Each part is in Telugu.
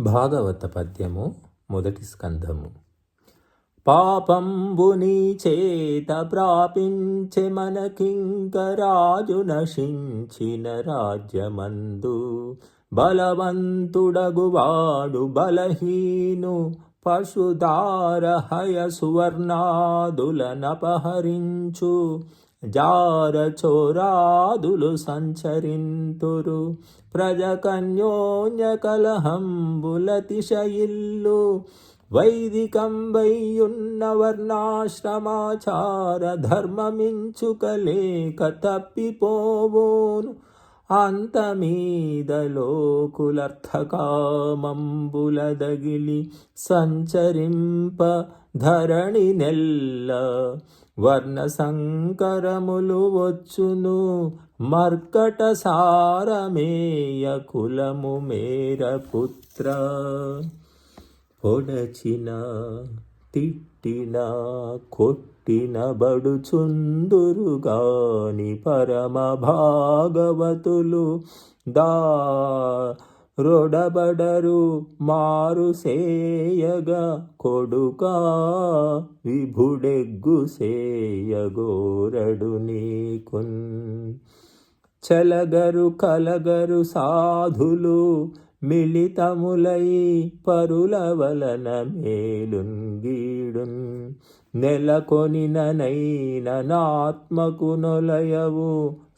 భాగవత పద్యము మొదటి స్కంధము. పాపంబుని చేత ప్రాపించే మనకింకరాజు నశించిన రాజ్యమందు బలవంతుడగువాడు బలహీను పశుదారహయ సువర్ణాదుల సువర్ణాదులనపహరించు జార చోరాదులు సంచరింతురు. ప్రజకన్యోన్య కలహంబులతిశయిల్లు వైదికం వర్ణాశ్రమాచార ధర్మమించుకలేక తప్పిపోవోను. అంతమీదలోకులర్థకామంబులదగిలి సంచరింప ధరణి నెల్ల వర్ణ సంకరములు వచ్చును మర్కట సారమేయ కులము మేర పుత్ర పొడచిన తిట్టిన కొట్టిన బడుచుందురుగాని పరమ భాగవతులు దా రొడబడరు మారు సేయగా కొడుకా విభుడెగ్గు సేయగోరడు నీకున్. చలగరు కలగరు సాధులు మిళితములై పరుల వలన మేలుంగీడున్ నెలకొనిననైన నాత్మకు నొలయవు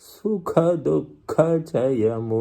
సుఖ దుఃఖ చయములుగ్రములగుచున్